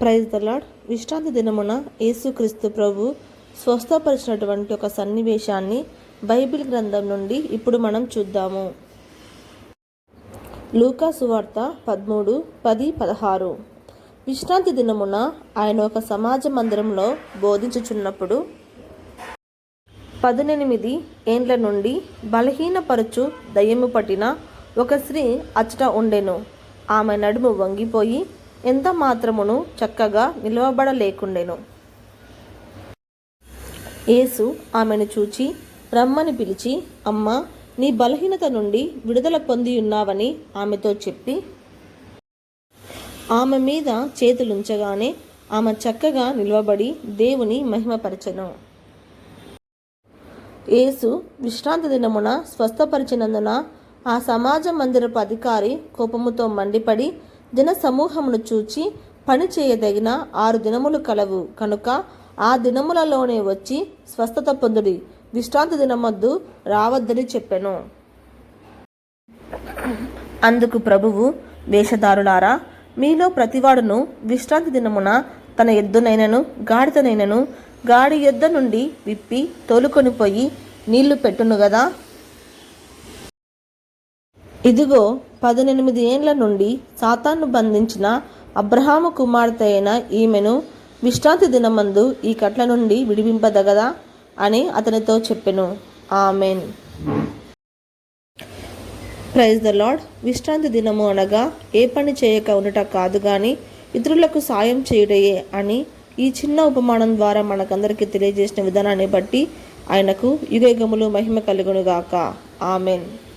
Praise the Lord విశ్రాంతి దినమున యేసుక్రీస్తు ప్రభు స్వస్థపరిచినటువంటి ఒక సన్నివేశాన్ని బైబిల్ గ్రంథం నుండి ఇప్పుడు మనం చూద్దాము. లూకా సువార్త పదమూడు పది పదహారు. విశ్రాంతి దినమున ఆయన ఒక సమాజ మందిరంలో బోధించుచున్నప్పుడు పదునెనిమిది ఏండ్ల నుండి బలహీనపరచు దయ్యము పట్టిన ఒక స్త్రీ అచ్చట ఉండెను. ఆమె నడుము వంగిపోయి ఎంత మాత్రమును చక్కగా నిలవబడలేకుండెను. యేసు ఆమెను చూచి రమ్మని పిలిచి అమ్మ నీ బలహీనత నుండి విడుదల పొంది ఉన్నావని ఆమెతో చెప్పి ఆమె మీద చేతులుంచగానే ఆమె చక్కగా నిలవబడి దేవుని మహిమపరచను. యేసు విశ్రాంతి దినమున స్వస్థపరిచినందున ఆ సమాజ మందిరపు అధికారి కోపముతో మండిపడి జన సమూహమును చూచి పని చేయదగిన ఆరు దినములు కలవు. కనుక ఆ దినములలోనే వచ్చి స్వస్థత పొందుడి. విశ్రాంతి దినమద్దు రావద్దని చెప్పెను. అందుకు ప్రభువు వేషధారులారా మీలో ప్రతివాడును విశ్రాంతి దినమున తన ఎద్దునైనను గాడిదనైనను గాడి యొద్ద నుండి విప్పి తోలుకొని పోయి నీళ్ళు పెట్టును గదా. ఇదిగో పద్దెనిమిది ఏండ్ల నుండి సాతాను బంధించిన అబ్రహాము కుమార్తె అయిన ఈమెను విశ్రాంతి దినమందు ఈ కట్ల నుండి విడిపింపదగదా అని అతనితో చెప్పెను. ఆమెన్. ప్రైజ్ ద లాడ్ విశ్రాంతి దినము అనగా ఏ పని చేయక ఉండట కాదు కానీ ఇతరులకు సాయం చేయుటయే అని ఈ చిన్న ఉపమానం ద్వారా మనకందరికీ తెలియజేసిన విధానాన్ని బట్టి ఆయనకు యుగయుగములు మహిమ కలుగునుగాక. ఆమెన్.